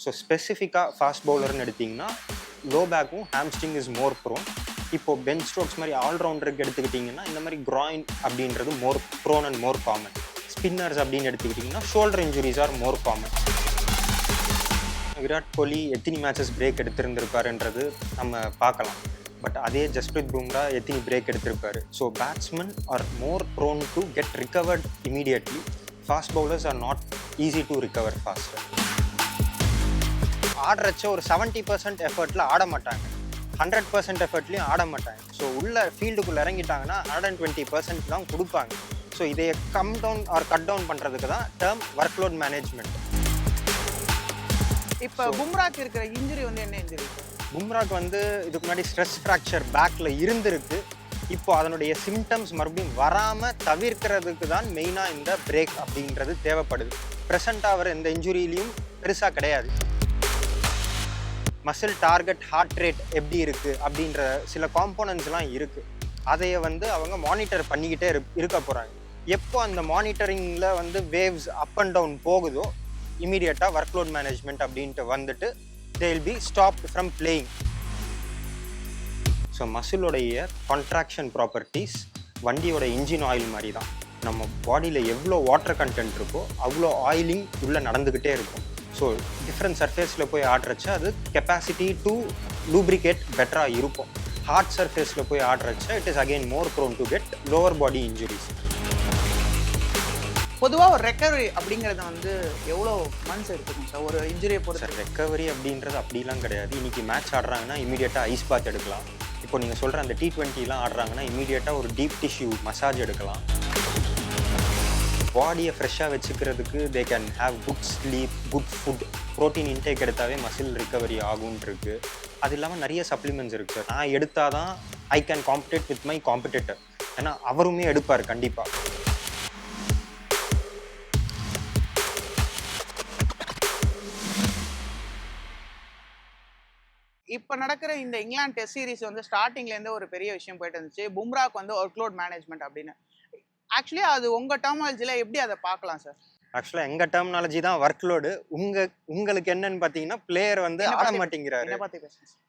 So ஸ்பெசிஃபிக்காக fast பவுலர்னு எடுத்திங்கன்னா லோ பேக்கும் ஹாம்ஸ்டிங் இஸ் மோர் ப்ரோன் இப்போ பென் ஸ்ட்ரோக்ஸ் மாதிரி ஆல்ரவுண்டருக்கு எடுத்துக்கிட்டிங்கன்னா இந்த மாதிரி க்ராயின் அப்படின்றது more prone and more common spinners அப்படின்னு எடுத்துக்கிட்டிங்கன்னா shoulder injuries are more common Virat Kohli எத்தினி மேட்சஸ் பிரேக் எடுத்திருந்திருக்காருன்றது நம்ம பார்க்கலாம். பட் அதே ஜஸ்பிரித் பும்ரா எத்தினி break எடுத்திருப்பாரு so batsman are more prone to get recovered immediately fast bowlers are not easy to recover faster ஆடுறச்ச ஒரு seventy percent எஃபர்ட்டில் ஆட மாட்டாங்க. ஹண்ட்ரட் பர்சன்ட் எஃபர்ட்லையும் ஆட மாட்டாங்க. ஸோ உள்ள ஃபீல்டுக்குள்ளே இறங்கிட்டாங்கன்னா ஹண்ட்ரட் அண்ட் டுவெண்ட்டி பர்சன்ட் தான் கொடுப்பாங்க. ஸோ இதை come down or cut down பண்ணுறதுக்கு தான் டேர்ம் ஒர்க் லோட் மேனேஜ்மெண்ட் இப்போ பும்ராக்கு இருக்கிற இன்ஜுரி வந்து என்ன இன்ஜுரி பும்ராக்கு வந்து இதுக்கு முன்னாடி ஸ்ட்ரெஸ் ஃப்ராக்சர் பேக்கில் இருந்திருக்கு. இப்போ அதனுடைய சிம்டம்ஸ் மறுபடியும் வராமல் தவிர்க்கிறதுக்கு தான் மெயினாக இந்த பிரேக் அப்படின்றது தேவைப்படுது. ப்ரெசண்ட்டாக வர எந்த இன்ஜுரியிலையும் பெருசாக கிடையாது. மசில் டார்கெட் ஹார்ட் ரேட் எப்படி இருக்குது அப்படின்ற சில காம்போனன்ட்ஸ்லாம் இருக்குது அதைய வந்து அவங்க மானிட்டர் பண்ணிக்கிட்டே இரு- இருக்க போகிறாங்க எப்போ அந்த மானிட்டரிங்கில் வந்து வேவ்ஸ் அப் அண்ட் டவுன் போகுதோ இமீடியட்டாக ஒர்க் லோட் மேனேஜ்மெண்ட் அப்படின்ட்டு வந்துட்டு they will be stop from playing so மசிலுடைய contraction properties வண்டியோட இன்ஜின் ஆயில் மாதிரி தான் நம்ம பாடியில் எவ்வளோ வாட்டர் கண்டென்ட் இருக்கோ அவ்வளோ ஆயிலிங் உள்ளே நடந்துக்கிட்டே இருக்கும். ஸோ டிஃப்ரெண்ட் சர்ஃபேஸில் போய் ஆடுறச்ச அது கெப்பாசிட்டி டு லூப்ரிகேட் பெட்டராக இருக்கும். ஹார்ட் சர்ஃபேஸில் போய் ஆடுறச்ச it is again more prone to get lower body injuries பொதுவாக ஒரு ரெக்கவரி அப்படிங்கிறது வந்து எவ்வளோ மந்த்ஸ் எடுத்துக்கும் சார் ஒரு இன்ஜுரியை பொறுத்து. சார் ரெக்கவரி அப்படின்றது அப்படிலாம் கிடையாது. இன்னைக்கு மேட்ச் ஆடுறாங்கன்னா இமீடியட்டாக ஐஸ் பாத் எடுக்கலாம். இப்போ நீங்கள் சொல்கிற அந்த டி ட்வெண்ட்டிலாம் ஆடுறாங்கன்னா இமீடியட்டாக ஒரு டீப் டிஷ்யூ மசாஜ் எடுக்கலாம். பாடியை ஃப்ரெஷ்ஷாக வச்சுக்கிறதுக்கு they can have good sleep good food protein intake எடுத்தாவே muscle recovery ஆகும்னு அது இல்லாமல் நிறைய சப்ளிமெண்ட்ஸ் இருக்குது நான் எடுத்தால் தான் I can compete with my competitor ஏன்னா அவருமே எடுப்பார் கண்டிப்பாக இப்போ நடக்கிற இந்த இங்கிலாந்து டெஸ்ட் சீரிஸ் வந்து ஸ்டார்டிங்லேருந்து ஒரு பெரிய விஷயம் போயிட்டு இருந்துச்சு. பும்ராக்கு வந்து ஒர்க்லோட் மேனேஜ்மெண்ட் அப்படின்னு. ஆக்சுவலி அது உங்கள் டெர்மாலஜியில் எப்படி அதை பார்க்கலாம் சார் ஆக்சுவலாக எங்கள் டெர்மினாலஜி தான் ஒர்க் லோடு உங்க உங்களுக்கு என்னன்னு பார்த்தீங்கன்னா பிளேயர் வந்து ஆட மாட்டேங்கிறாரு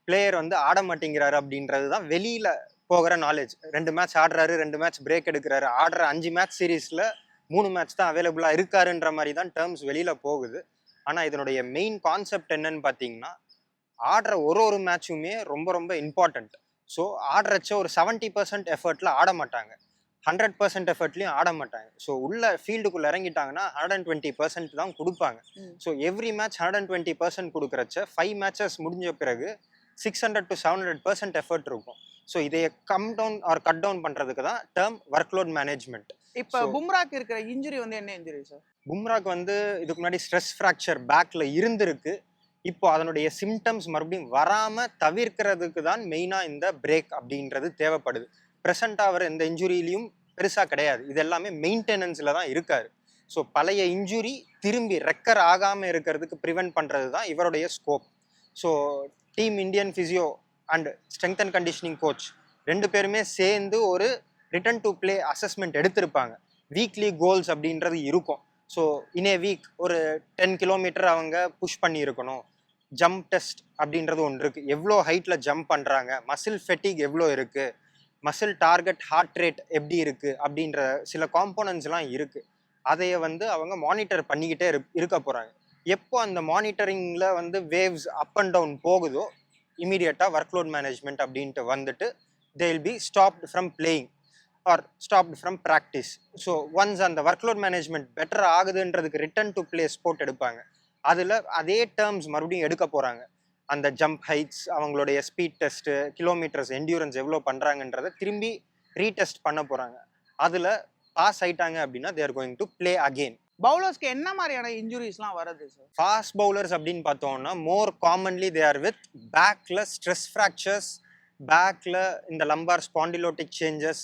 பிளேயர் வந்து ஆட மாட்டேங்கிறாரு அப்படின்றது தான் வெளியில போகிற நாலேஜ் ரெண்டு மேட்ச் ஆடுறாரு ரெண்டு மேட்ச் பிரேக் எடுக்கிறாரு. ஆடுற அஞ்சு மேட்ச் சீரீஸ்ல மூணு மேட்ச் தான் அவைலபிளாக இருக்காருன்ற மாதிரி தான் டேர்ம்ஸ் வெளியில போகுது. ஆனால் இதனுடைய மெயின் கான்செப்ட் என்னன்னு பார்த்தீங்கன்னா ஆடுற ஒரு ஒரு மேட்சுமே ரொம்ப ரொம்ப இம்பார்ட்டண்ட் ஸோ ஆடுறச்ச ஒரு செவன்ட்டி பர்சன்ட் எஃபர்ட்டில் ஆட மாட்டாங்க. ஹண்ட்ரட் பர்சன்ட் எஃபர்ட்லையும் ஆட மாட்டாங்க. ஸோ உள்ள ஃபீல்டுக்குள்ளே இறங்கிட்டாங்கன்னா ஹண்ட்ரட் அண்ட் டுவெண்ட்டி பர்சன்ட் தான் கொடுப்பாங்க. So every match hundred and twenty percent கொடுக்குறச்ச five matches முடிஞ்ச பிறகு six hundred to seven hundred percent effort இருக்கும். ஸோ இதை come down or cut down பண்ணுறதுக்கு தான் டேர்ம் ஒர்க் லோட் மேனேஜ்மெண்ட் இப்போ பும்ராக்கு இருக்கிற இன்ஜுரி வந்து என்ன இன்ஜுரி சார் பும்ராக்கு வந்து இதுக்கு முன்னாடி ஸ்ட்ரெஸ் ஃப்ராக்சர் பேக்கில் இருந்திருக்கு. இப்போ அதனுடைய சிம்டம்ஸ் மறுபடியும் வராமல் தவிர்க்கிறதுக்கு தான் மெயினாக இந்த பிரேக் அப்படின்றது தேவைப்படுது. ப்ரெசண்ட்டாக வர எந்த இன்ஜுரியிலையும் பெருசாக கிடையாது. இது எல்லாமே மெயின்டெனன்ஸில் தான் இருக்கார். ஸோ பழைய இன்ஜுரி திரும்பி ரெக்கர் ஆகாமல் இருக்கிறதுக்கு ப்ரிவென்ட் பண்ணுறது தான் இவருடைய scope so team Indian physio and strength and conditioning coach ரெண்டு பேருமே சேர்ந்து ஒரு ரிட்டன் டு ப்ளே அசஸ்மெண்ட் எடுத்திருப்பாங்க. வீக்லி கோல்ஸ் அப்படின்றது இருக்கும். ஸோ இன் ஏ வீக் ஒரு டென் கிலோமீட்டர் அவங்க புஷ் பண்ணியிருக்கணும். ஜம்ப் டெஸ்ட் அப்படின்றது ஒன்று இருக்குது எவ்வளோ ஹைட்டில் ஜம்ப் பண்ணுறாங்க மசில் ஃபெட்டிக் எவ்வளோ இருக்குது மசில் டார்கெட் ஹார்ட் ரேட் எப்படி இருக்குது அப்படின்ற சில காம்போனன்ட்ஸ்லாம் இருக்குது அதைய வந்து அவங்க மானிட்டர் பண்ணிக்கிட்டே இரு இருக்க போகிறாங்க எப்போ அந்த மானிட்டரிங்கில் வந்து வேவ்ஸ் அப் அண்ட் டவுன் போகுதோ இமீடியட்டாக ஒர்க் லோட் மேனேஜ்மெண்ட் அப்படின்ட்டு வந்துட்டு they will be stopped from playing or stopped from practice so once அந்த ஒர்க் லோட் மேனேஜ்மெண்ட் பெட்டர் ஆகுதுன்றதுக்கு ரிட்டர்ன் டு பிளே ஸ்போர்ட் எடுப்பாங்க. அதில் அதே டேர்ம்ஸ் மறுபடியும் எடுக்க போகிறாங்க அந்த ஜம்ப் ஹைட்ஸ் அவங்களுடைய ஸ்பீட் டெஸ்ட்டு கிலோமீட்டர்ஸ் என்டியூரன்ஸ் எவ்வளோ பண்ணுறாங்கன்றதை திரும்பி ரீடெஸ்ட் பண்ண போகிறாங்க அதில் பாஸ் ஆயிட்டாங்க அப்படின்னா they're going to play again பவுலர்ஸ்க்கு என்ன மாதிரியான இன்ஜுரிஸ்லாம் வருது சார் ஃபாஸ்ட் பவுலர்ஸ் அப்படின்னு பார்த்தோம்னா more commonly they are with பேக்கில் ஸ்ட்ரெஸ் ஃப்ராக்சர்ஸ் பேக்கில் இந்த லம்பார் ஸ்பாண்டிலோட்டிக் சேஞ்சஸ்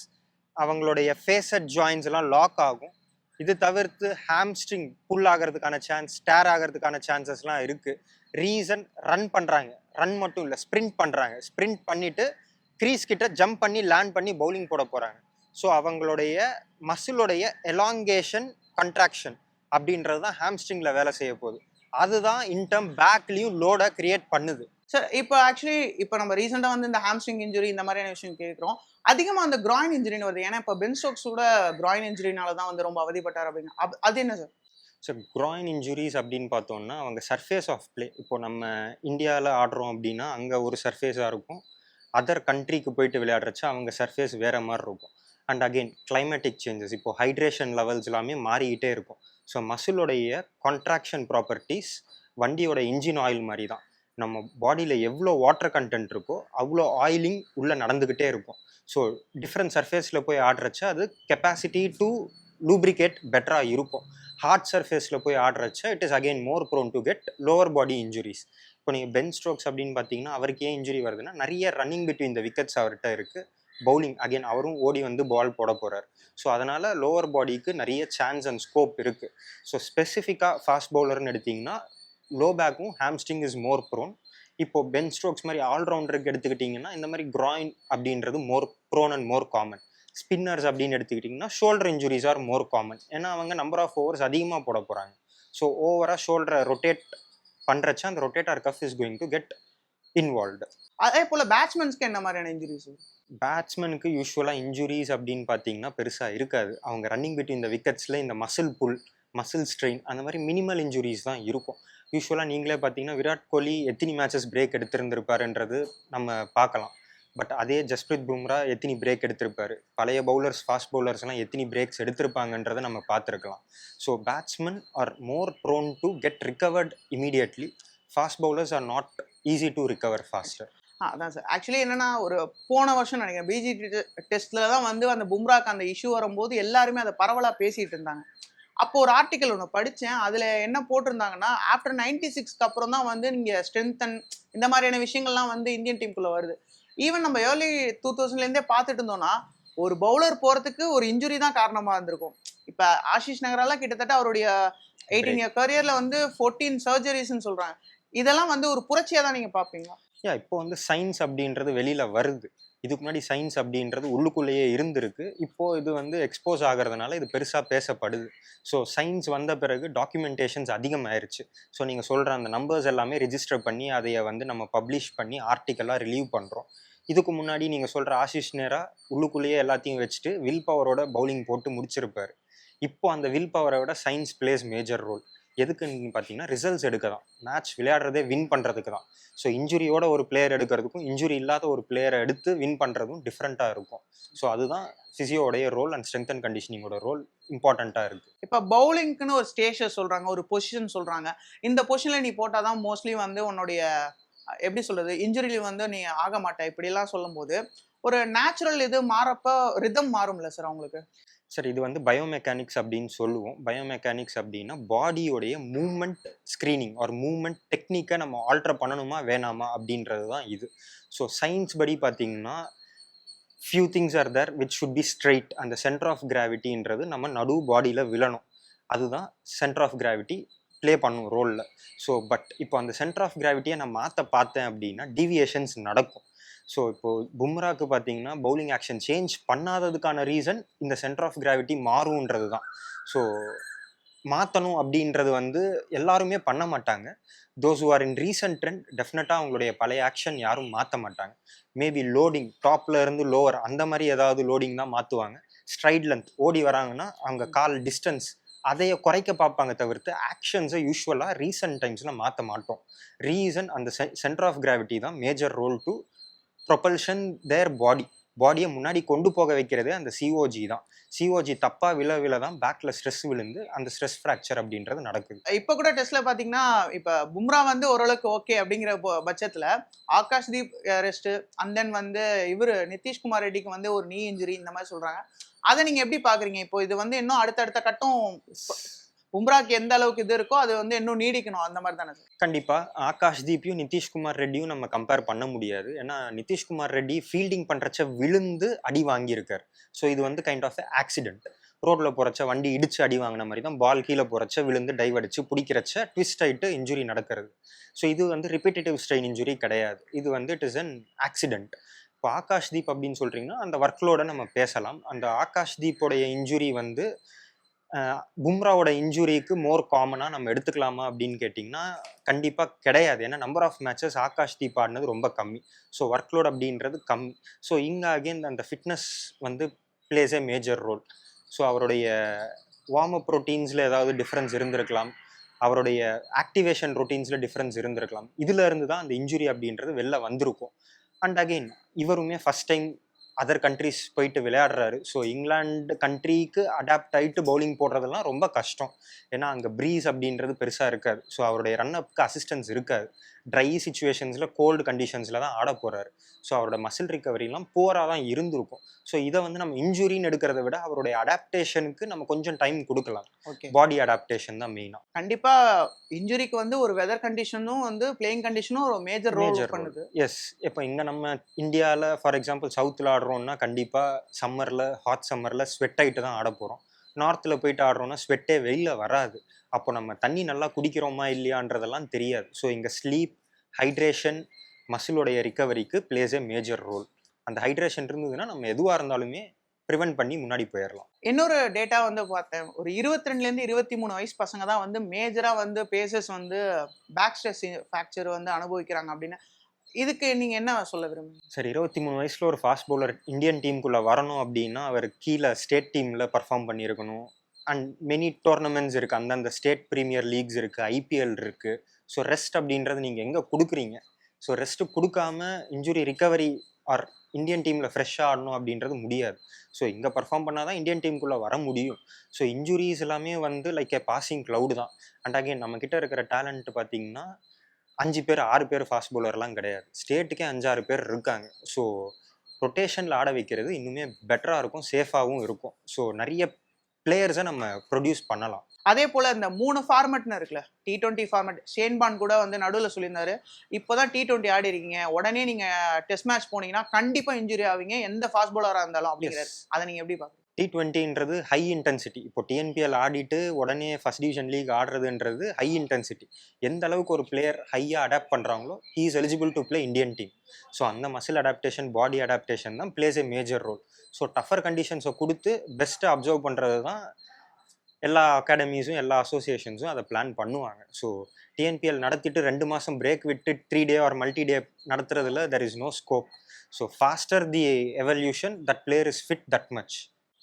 அவங்களுடைய ஃபேஸட் ஜாயின்ஸ் எல்லாம் லாக் ஆகும். இது தவிர்த்து ஹாம்ஸ்ட்ரிங் புல் ஆகிறதுக்கான சான்ஸ் ஸ்டேர் ஆகிறதுக்கான சான்சஸ்லாம் இருக்குது ரீசன் ரன் பண்ணுறாங்க ரன் மட்டும் இல்லை ஸ்ப்ரிண்ட் பண்ணுறாங்க ஸ்ப்ரிண்ட் பண்ணிவிட்டு க்ரீஸ் கிட்ட ஜம்ப் பண்ணி லேண்ட் பண்ணி பவுலிங் போட போகிறாங்க ஸோ அவங்களுடைய மசிலுடைய எலாங்கேஷன் கண்ட்ராக்ஷன் அப்படின்றது தான் ஹாம்ஸ்ட்ரிங்கில் வேலை செய்ய போகுது அதுதான் இன்டம் பேக்லேயும் லோடை க்ரியேட் பண்ணுது. சார் இப்போ ஆக்சுவலி இப்போ நம்ம ரீசெண்டாக வந்து இந்த ஹாம்ஸ்ட்ரிங் இன்ஜுரி இந்த மாதிரியான விஷயம் கேட்குறோம். அதிகமாக அந்த கிராயின் இன்ஜுரின்னு வருது. ஏன்னா இப்போ பென் ஸ்டோக்ஸ் கூட கிராயின் இன்ஜுரினால தான் வந்து ரொம்ப அவதிப்பட்டார் அப்படின்னு. அது என்ன சார் ஸோ க்ராயின் இன்ஜுரிஸ் அப்படின்னு பார்த்தோம்னா அவங்க சர்ஃபேஸ் ஆஃப் ப்ளே இப்போ நம்ம இந்தியாவில் ஆடுறோம் அப்படின்னா அங்கே ஒரு சர்ஃபேஸாக இருக்கும். அதர் கண்ட்ரிக்கு போயிட்டு விளையாடுறச்சு அவங்க சர்ஃபேஸ் வேறு மாதிரி இருக்கும். அண்ட் அகெயின் கிளைமேட்டிக் சேஞ்சஸ் இப்போ ஹைட்ரேஷன் லெவல்ஸ் எல்லாமே மாறிக்கிட்டே இருக்கும். ஸோ மசிலுடைய கான்ட்ராக்ஷன் ப்ராப்பர்ட்டிஸ் வண்டியோட இன்ஜின் ஆயில் மாதிரி தான். நம்ம பாடியில் எவ்வளோ வாட்டர் கண்டென்ட் இருக்கோ அவ்வளோ ஆயிலிங் உள்ளே நடந்துக்கிட்டே இருக்கும். ஸோ டிஃப்ரெண்ட் சர்ஃபேஸில் போய் ஆடுறச்ச அது கெப்பாசிட்டி டு லூப்ரிகேட் பெட்டராக இருக்கும். ஹார்ட் சர்ஃபேஸில் போய் ஆடுறச்ச it is again more prone to get lower body injuries இப்போ நீங்கள் பென் ஸ்ட்ரோக்ஸ் அப்படின்னு பார்த்தீங்கன்னா அவருக்கு ஏன் இன்ஜுரி வருதுன்னா நிறைய ரன்னிங் பிட்வீன் த விக்கெட்ஸ் அவர்கிட்ட இருக்குது பவுலிங் அகைன் அவரும் ஓடி வந்து பால் போட போகிறார் ஸோ அதனால் லோவர் பாடிக்கு நிறைய சான்ஸ் அண்ட் ஸ்கோப் இருக்குது ஸோ ஸ்பெசிஃபிக்காக ஃபாஸ்ட் பவுலர்னு எடுத்திங்கன்னா லோ பேக்கும் ஹாம்ஸ்டிங் இஸ் மோர் ப்ரோன் இப்போ பென் ஸ்ட்ரோக்ஸ் மாதிரி ஆல்ரவுண்டருக்கு எடுத்துக்கிட்டிங்கன்னா இந்த மாதிரி groin அப்படின்றது more prone and more common spinners அப்படின்னு எடுத்துக்கிட்டிங்கன்னா shoulder injuries are more common ஏன்னா அவங்க நம்பர் ஆஃப் ஓவர்ஸ் அதிகமாக போட போகிறாங்க ஸோ ஓவராக ஷோல்டரை ரொட்டேட் பண்ணுறச்ச அந்த rotator cuff is going to get involved அதே போல் பேட்ஸ்மேன்ஸ்க்கு என்ன மாதிரியான இன்ஜுரிஸ் பேட்ஸ்மேனுக்கு யூஸ்வலாக இன்ஜுரிஸ் அப்படின்னு பார்த்தீங்கன்னா பெருசாக இருக்காது. அவங்க ரன்னிங் பிட்வீன் இந்த விக்கெட்ஸில் இந்த மசில் புல் மசில் ஸ்ட்ரெயின் அந்த மாதிரி மினிமல் இன்ஜுரிஸ் தான் இருக்கும். யூஸ்வலாக நீங்களே பார்த்தீங்கன்னா விராட் கோலி எத்தனை மேட்சஸ் பிரேக் எடுத்திருந்திருப்பாருன்றது நம்ம பார்க்கலாம். பட் அதே ஜஸ்பிரித் பும்ரா எத்தினி பிரேக் எடுத்திருப்பாரு? பழைய பவுலர்ஸ் ஃபாஸ்ட் பவுலர்ஸ்லாம் எத்தினி பிரேக்ஸ் எடுத்திருப்பாங்கன்றதை நம்ம பார்த்துருக்கலாம். So batsman are more prone to get recovered immediately fast bowlers are not easy to recover faster ஆ அதான் சார் ஆக்சுவலி என்னன்னா ஒரு போன வருஷம் நினைக்கிறேன் பிஜி டெஸ்ட்ல தான் வந்து அந்த பும்ராக்கு அந்த இஷ்யூ வரும்போது எல்லாருமே அதை பரவலாக பேசிட்டு இருந்தாங்க. அப்போ ஒரு ஆர்டிக்கல் ஒன்று படித்தேன் அதில் என்ன போட்டிருந்தாங்கன்னா ஆஃப்டர் நைன்டி சிக்ஸ்க்கு அப்புறம் தான் வந்து நீங்கள் ஸ்ட்ரென்தன் இந்த மாதிரியான விஷயங்கள்லாம் வந்து இந்தியன் டீமுக்குள்ளே வருது. ஈவன் நம்ம ஏர்லி டூ தௌசண்ட்லேருந்தே பார்த்துட்டு இருந்தோம்னா ஒரு பவுலர் போகிறதுக்கு ஒரு இன்ஜுரி தான் காரணமாக இருந்திருக்கும். இப்போ ஆஷிஷ் நகராலாம் கிட்டத்தட்ட அவருடைய எயிட்டீன் இயர் கரியரில் வந்து ஃபோர்டீன் சர்ஜரிஸ்ன்னு சொல்கிறாங்க இதெல்லாம் வந்து ஒரு புரட்சியாக தான் நீங்கள் பார்ப்பீங்களா? யா இப்போ வந்து சயின்ஸ் அப்படின்றது வெளியில் வருது. இதுக்கு முன்னாடி சயின்ஸ் அப்படின்றது உள்ளுக்குள்ளேயே இருந்திருக்கு. இப்போ இது வந்து எக்ஸ்போஸ் ஆகிறதுனால இது பெருசாக பேசப்படுது. ஸோ சயின்ஸ் வந்த பிறகு டாக்குமெண்டேஷன்ஸ் அதிகமாயிருச்சு. ஸோ நீங்கள் சொல்கிற அந்த நம்பர்ஸ் எல்லாமே ரிஜிஸ்டர் பண்ணி அதைய வந்து நம்ம பப்ளிஷ் பண்ணி ஆர்டிக்கலாக ரிலீவ் பண்ணுறோம் இதுக்கு முன்னாடி நீங்கள் சொல்கிற ஆஷிஷ் நேரா உள்ளுக்குள்ளேயே எல்லாத்தையும் வச்சுட்டு வில் பவரோட பவுலிங் போட்டு முடிச்சிருப்பார். இப்போ அந்த வில் பவரை விட சயின்ஸ் பிளேஸ் மேஜர் ரோல் எதுக்குன்னு பார்த்தீங்கன்னா ரிசல்ட்ஸ் எடுக்க தான் மேட்ச் விளையாடுறதே வின் பண்ணுறதுக்கு தான் ஸோ இன்ஜுரியோட ஒரு பிளேயர் எடுக்கிறதுக்கும் இன்ஜுரி இல்லாத ஒரு பிளேயரை எடுத்து வின் பண்ணுறதும் டிஃப்ரெண்ட்டாக இருக்கும். ஸோ அதுதான் ஃபிசியோடைய ரோல் அண்ட் ஸ்ட்ரென்த் அண்ட் கண்டிஷனிங்கோட ரோல் இம்பார்ட்டண்ட்டாக இருக்குது இப்போ பவுலிங்க்குன்னு ஒரு ஸ்டேஷஸ் சொல்கிறாங்க ஒரு பொசிஷன் சொல்கிறாங்க இந்த பொசிஷனில் நீ போட்டால் தான் மோஸ்ட்லி வந்து உன்னுடைய எப்படி சொல்கிறது இன்ஜுரியில் வந்து நீ ஆக மாட்ட இப்படிலாம் சொல்லும்போது ஒரு நேச்சுரல் இது மாறப்போ ரிதம் மாறும்ல சார் அவங்களுக்கு? சார் இது வந்து பயோமெக்கானிக்ஸ் அப்படின்னு சொல்லுவோம். பயோமெக்கானிக்ஸ் அப்படின்னா பாடியோடைய மூமெண்ட் ஸ்க்ரீனிங் ஒரு மூமெண்ட் டெக்னிக்கை நம்ம ஆல்டர் பண்ணணுமா வேணாமா அப்படின்றது தான் இது. ஸோ சயின்ஸ் படி பார்த்தீங்கன்னா few things are there which should be straight அந்த சென்டர் ஆஃப் கிராவிட்டின்றது நம்ம நடு பாடியில் விழணும். அதுதான் சென்டர் ஆஃப் கிராவிட்டி ப்ளே பண்ணும் ரோலில் ஸோ பட் இப்போ அந்த சென்டர் ஆஃப் கிராவிட்டியை நான் மாற்ற பார்த்தேன் அப்படின்னா டிவியேஷன்ஸ் நடக்கும். ஸோ இப்போ பும்ராக்கு பார்த்தீங்கன்னா பவுலிங் ஆக்ஷன் சேஞ்ச் பண்ணாததுக்கான ரீசன் இந்த சென்டர் ஆஃப் கிராவிட்டி மாறும்ன்றது தான். ஸோ மாற்றணும் அப்படின்றது வந்து எல்லாருமே பண்ண மாட்டாங்க. Those are in recent trend டெஃபினட்டாக அவங்களுடைய பழைய ஆக்ஷன் யாரும் மாற்ற மாட்டாங்க. மேபி லோடிங் டாப்ல இருந்து லோவர் அந்த மாதிரி ஏதாவது லோடிங் தான் மாற்றுவாங்க ஸ்ட்ரைட் லென்த் ஓடி வராங்கன்னா அவங்க கால் டிஸ்டன்ஸ் அதையை குறைக்க பார்ப்பாங்க தவிர்த்து ஆக்ஷன்ஸை யூஸ்வலாக ரீசன்ட் டைம்ஸில் மாற்ற மாட்டோம். ரீசன் அந்த சென்டர் ஆஃப் கிராவிட்டி தான் major role to propulsion their body பாடியை முன்னாடி கொண்டு போக வைக்கிறது அந்த சிஓஜி தான். சிஓஜி தப்பா விழ விழ தான் பேக்ல ஸ்ட்ரெஸ் விழுந்து அந்த ஸ்ட்ரெஸ் ஃப்ராக்சர் அப்படின்றது நடக்குது. இப்போ கூட டெஸ்ட்ல பாத்தீங்கன்னா இப்போ பும்ரா வந்து ஓரளவுக்கு ஓகே அப்படிங்கிற ப- பட்சத்துல Akash Deep rest and then வந்து இவர் நிதிஷ்குமார் ரெட்டிக்கு வந்து ஒரு நீ இன்ஜுரி இந்த மாதிரி சொல்றாங்க. அதை நீங்க எப்படி பாக்குறீங்க? இப்போ இது வந்து இன்னும் அடுத்தடுத்த கட்டம் பும்ராக்கு எந்த அளவுக்கு இது இருக்கோ அது வந்து இன்னும் நீடிக்கணும். அந்த மாதிரி தானே சார் கண்டிப்பா. ஆகாஷ் தீப்பையும் நிதிஷ்குமார் ரெட்டியும் நம்ம கம்பேர் பண்ண முடியாது. ஏன்னா நிதிஷ்குமார் ரெட்டி ஃபீல்டிங் பண்றச்ச விழுந்து அடி வாங்கியிருக்கார். ஸோ இது வந்து கைண்ட் ஆஃப் ஆக்சிடென்ட் ரோட்ல போறச்ச வண்டி இடிச்சு அடி வாங்கின மாதிரி தான் பால் கீழே போறச்ச விழுந்து டைவ் அடிச்சு பிடிக்கிறச்ச ட்விஸ்ட் ஆயிட்டு இன்ஜுரி நடக்கிறது. ஸோ இது வந்து ரிப்பீட்டேட்டிவ் ஸ்ட்ரெயின் இன்ஜுரி கிடையாது. இது வந்து இட் இஸ் அன் ஆக்சிடென்ட் இப்போ ஆகாஷ் தீப் அப்படின்னு சொல்றீங்கன்னா அந்த ஒர்க்லோட நம்ம பேசலாம். அந்த ஆகாஷ் தீப்போடைய இன்ஜுரி வந்து பும்ராவோட இன்ஜுரிக்கு மோர் காமனாக நம்ம எடுத்துக்கலாமா அப்படின்னு கேட்டிங்கன்னா கண்டிப்பாக கிடையாது. ஏன்னா number of matches Akash Deep ஆடினது ரொம்ப கம்மி. ஸோ ஒர்க்லோட் அப்படின்றது கம்மி. ஸோ இங்கே அகேன் அந்த ஃபிட்னஸ் வந்து plays a major role so அவருடைய வார்ம் அப் ரொட்டீன்ஸில் ஏதாவது டிஃப்ரென்ஸ் இருந்திருக்கலாம். அவருடைய ஆக்டிவேஷன் ரொட்டீன்ஸில் டிஃப்ரென்ஸ் இருந்திருக்கலாம். இதுல இருந்து தான் அந்த இன்ஜுரி அப்படின்றது வெளில வந்திருக்கும். அண்ட் அகெயின் இவருமே ஃபஸ்ட் டைம் அதர் கண்ட்ரிஸ் போயிட்டு விளையாடுறாரு. ஸோ இங்கிலாந்து கண்ட்ரிக்கு அடாப்ட் ஆகிட்டு பவுலிங் போடுறதெல்லாம் ரொம்ப கஷ்டம். ஏன்னா அங்கே ப்ரீஸ் அப்படின்றது பெருசாக இருக்காது. ஸோ அவருடைய ரன் அப்க்கு அசிஸ்டன்ஸ் இருக்காது ட்ரை சுச்சுவேஷன்ஸில் கோல்டு கண்டிஷன்ஸில் தான் ஆட போகிறாரு ஸோ அவரோட மசில் ரிகவரிலாம் போராக தான் இருந்திருக்கும். ஸோ இதை வந்து நம்ம இன்ஜுரின்னு எடுக்கிறத விட அவருடைய அடாப்டேஷனுக்கு நம்ம கொஞ்சம் டைம் கொடுக்கலாம். ஓகே பாடி அடாப்டேஷன் தான் மெயினாக கண்டிப்பா இன்ஜுரிக்கு வந்து ஒரு வெதர் கண்டிஷனும் வந்து பிளேயிங் கண்டிஷனும் ஒரு மேஜர் ரோல். பண்ணுது. எஸ் இப்போ இங்கே நம்ம இந்தியாவில் ஃபார் எக்ஸாம்பிள் சவுத்தில் ஆடுறோம்னா கண்டிப்பாக சம்மரில் ஹாட் சம்மரில் ஸ்வெட் ஆகிட்டு தான் ஆட போகிறோம் நார்த்தில் போயிட்டு ஆடுறோம்னா ஸ்வெட்டே வெளியில் வராது. அப்போ நம்ம தண்ணி நல்லா குடிக்கிறோமா இல்லையான்றதெல்லாம் தெரியாது. ஸோ இங்கே ஸ்லீப் ஹைட்ரேஷன் மசிலுடைய ரிக்கவரிக்கு பிளேஸ் ஏ மேஜர் ரோல் அந்த ஹைட்ரேஷன் இருந்ததுன்னா நம்ம எதுவாக இருந்தாலுமே ப்ரிவென்ட் பண்ணி முன்னாடி போயிடலாம் இன்னொரு டேட்டா வந்து பார்த்தேன். ஒரு இருபத்தி ரெண்டுலேருந்து இருபத்தி மூணு வயசு பசங்க தான் வந்து மேஜராக வந்து பேசஸ் வந்து பேக் ஸ்ட்ரெஸ் ஃப்ராக்சர் வந்து அனுபவிக்கிறாங்க அப்படின்னு. இதுக்கு நீங்கள் என்ன சொல்ல விரும்புறீங்க? சரி இருபத்தி மூணு வயசில் ஒரு ஃபாஸ்ட் பவுலர் இந்தியன் டீமுக்குள்ளே வரணும் அப்படின்னா அவர் கீழே ஸ்டேட் டீமில் பர்ஃபார்ம் பண்ணியிருக்கணும். அண்ட் மெனி டோர்னமெண்ட்ஸ் இருக்குது அந்தந்த ஸ்டேட் ப்ரீமியர் லீக்ஸ் இருக்குது ஐபிஎல் இருக்குது ஸோ ரெஸ்ட் அப்படின்றது நீங்கள் எங்கே கொடுக்குறீங்க? ஸோ ரெஸ்ட்டு கொடுக்காம இன்ஜுரி ரிகவரி ஆர் இந்தியன் டீமில் ஃப்ரெஷ்ஷாக ஆடணும் அப்படின்றது முடியாது. ஸோ இங்கே பர்ஃபார்ம் பண்ணால் தான் இந்தியன் டீமுக்குள்ளே வர முடியும். ஸோ இன்ஜுரிஸ் எல்லாமே வந்து லைக் ஏ பாசிங் க்ளவுடு தான். அண்ட் அகைன் நம்மக்கிட்ட இருக்கிற டேலண்ட் பார்த்தீங்கன்னா அஞ்சு பேர் ஆறு பேர் ஃபாஸ்ட் பவுலர்லாம் கிடையாது. ஸ்டேட்டுக்கே அஞ்சாறு பேர் இருக்காங்க. ஸோ ரொட்டேஷனில் ஆட வைக்கிறது இன்னுமே பெட்டராக இருக்கும் சேஃபாகவும் இருக்கும். ஸோ நிறைய பிளேயர்ஸை நம்ம ப்ரொடியூஸ் பண்ணலாம். அதே போல் இந்த மூணு ஃபார்மெட்னு இருக்குல்ல டி டுவெண்ட்டி ஃபார்மெட் ஷேன்பான் கூட வந்து நடுவில் சொல்லியிருந்தாரு இப்போதான் டி டுவெண்ட்டி ஆடி இருக்கீங்க உடனே நீங்கள் டெஸ்ட் மேட்ச் போனீங்கன்னா கண்டிப்பாக இன்ஜுரி ஆவீங்க எந்த ஃபாஸ்ட் பவுலராக இருந்தாலும் அப்படிங்கிறாரு. அதை நீங்கள் எப்படி பார்க்குறீங்க? டி டுவெண்ட்டின்றது ஹை இன்டென்சிட்டி இப்போ டிஎன்பிஎல் ஆடிட்டு உடனே ஃபர்ஸ்ட் டிவிஷன் லீக் ஆடுறதுன்றது ஹை இன்டென்சிட்டி எந்த அளவுக்கு ஒரு பிளேயர் ஹையாக அடாப்ட் பண்ணுறாங்களோ he is eligible to play Indian team so அந்த மசில் அடாப்டேஷன் பாடி அடாப்டேஷன் தான் plays a major role so tougher கண்டிஷன்ஸை கொடுத்து பெஸ்ட்டை அப்சர்வ் பண்ணுறது தான் எல்லா அகாடமிஸும் எல்லா அசோசியேஷன்ஸும் அதை பிளான் பண்ணுவாங்க. ஸோ டிஎன்பிஎல் நடத்திட்டு ரெண்டு மாதம் பிரேக் விட்டு three day or multi day நடத்துறதுல there is no scope so faster the evolution that player is fit that much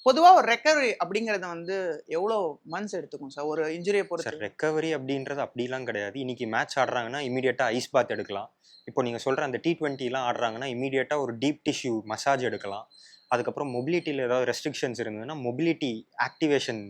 பொதுவாக ஒரு ரெக்கவரி அப்படிங்கிறத வந்து எவ்வளோ மந்த்ஸ் எடுத்துக்கும் சார் ஒரு இன்ஜுரியை சார் பொறுத்து. ரெக்கவரி அப்படின்றது அப்படிலாம் கிடையாது. இன்னைக்கு மேட்ச் ஆடுறாங்கன்னா இமீடியட்டாக ஐஸ் பாத் எடுக்கலாம். இப்போ நீங்கள் சொல்கிற அந்த டி ட்வெண்ட்டிலாம் ஆடுறாங்கன்னா இமீடியட்டாக ஒரு டீப் டிஷ்யூ மசாஜ் எடுக்கலாம். அதுக்கப்புறம் மொபிலிட்டியில் ஏதாவது ரெஸ்ட்ரிக்ஷன்ஸ் இருந்ததுன்னா மொபிலிட்டி ஆக்டிவேஷன்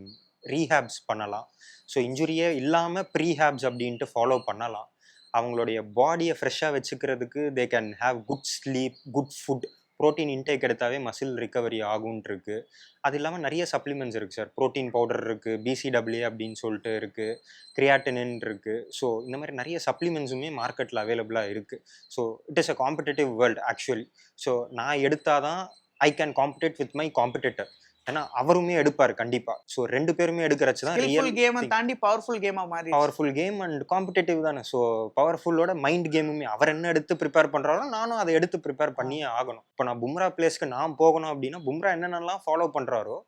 ரீஹேப்ஸ் பண்ணலாம். ஸோ இன்ஜுரியே இல்லாமல் ப்ரீஹேப்ஸ் அப்படின்ட்டு ஃபாலோ பண்ணலாம். அவங்களுடைய பாடியை ஃப்ரெஷ்ஷாக வச்சுக்கிறதுக்கு they can have good sleep good food protein intake எடுத்தாவே muscle recovery ஆகும்னு இருக்கு அது இல்லாமல் நிறைய சப்ளிமெண்ட்ஸ் இருக்குது சார் ப்ரோட்டீன் பவுடர் இருக்குது பிசிடபிள்யூ அப்படின்னு சொல்லிட்டு இருக்குது கிரியாட்டினின் இருக்குது ஸோ இந்த மாதிரி நிறைய சப்ளிமெண்ட்ஸுமே மார்க்கெட்டில் அவைலபிளாக இருக்குது so it is a competitive world actually so நான் எடுத்தாதான் I can compete with my competitor ஏன்னா அவருமே எடுப்பார் கண்டிப்பாக ஸோ ரெண்டு பேருமே எடுக்கிறச்சு தான் ரியல் கேமை தாண்டி பவர்ஃபுல் கேமாக மாறி பவர்ஃபுல் கேம் அண்ட் காம்படிட்டிவ் தானே. ஸோ பவர்ஃபுல்லோட மைண்ட் கேமுமே அவர் என்ன எடுத்து ப்ரிப்பேர் பண்ணுறாரோ நானும் அதை எடுத்து ப்ரிப்பேர் பண்ணியே ஆகணும். இப்போ நான் பும்ரா பிளேஸ்க்கு நான் போகணும் அப்படின்னா பும்ரா என்னென்னலாம் ஃபாலோ பண்ணுறாரோ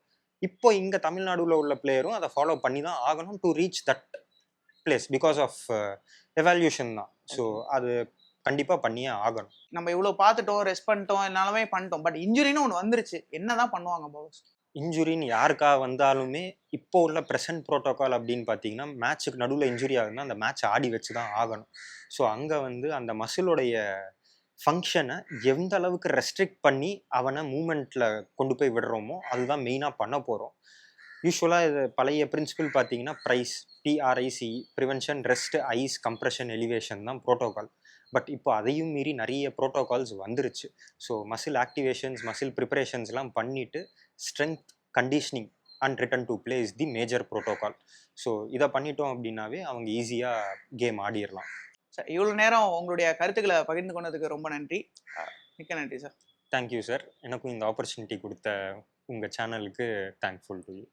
இப்போ இங்கே தமிழ்நாடுல உள்ள பிளேயரும் அதை ஃபாலோ பண்ணி தான் ஆகணும் to reach that place because of evolution தான். ஸோ அது கண்டிப்பாக பண்ணியே ஆகணும். நம்ம இவ்வளோ பார்த்துட்டோம் ரெஸ்ட் பண்ணிட்டோம் எல்லாமே பண்ணிட்டோம். பட் இன்ஜுரின்னு ஒன்று வந்துருச்சு. என்னதான் பண்ணுவாங்க பாஸ் இன்ஜுரின்னு யாருக்காக வந்தாலுமே இப்போ உள்ள ப்ரெசன்ட் ப்ரோட்டோக்கால் அப்படின்னு பார்த்தீங்கன்னா மேட்ச்சுக்கு நடுவில் இன்ஜுரி ஆகுதுன்னா அந்த மேட்ச் ஆடி வச்சு தான் ஆகணும். ஸோ அங்கே வந்து அந்த மசிலுடைய ஃபங்க்ஷனை எந்த அளவுக்கு ரெஸ்ட்ரிக்ட் பண்ணி அவனை மூமெண்ட்டில் கொண்டு போய் விடுறோமோ அதுதான் மெயினாக பண்ண போகிறோம் யூஸ்வலாக இது பழைய பிரின்சிபல் பார்த்தீங்கன்னா PRICE P R I C prevention rest ice compression elevation தான் ப்ரோட்டோகால் பட் இப்போ அதையும் மீறி நிறைய ப்ரோட்டோகால்ஸ் வந்துருச்சு. ஸோ மசில் ஆக்டிவேஷன்ஸ் மசில் ப்ரிப்பரேஷன்ஸ்லாம் பண்ணிவிட்டு strength conditioning and return to play is the major protocol so இதை பண்ணிட்டோம் அப்படின்னாவே அவங்க ஈஸியாக கேம் ஆடிடலாம். சார் இவ்வளோ நேரம் உங்களுடைய கருத்துக்களை பகிர்ந்து கொண்டதுக்கு ரொம்ப நன்றி. மிக்க நன்றி சார் தேங்க்யூ சார் எனக்கும் இந்த ஆப்பர்ச்சுனிட்டி கொடுத்த உங்கள் சேனலுக்கு தேங்க்ஃபுல் டு யூ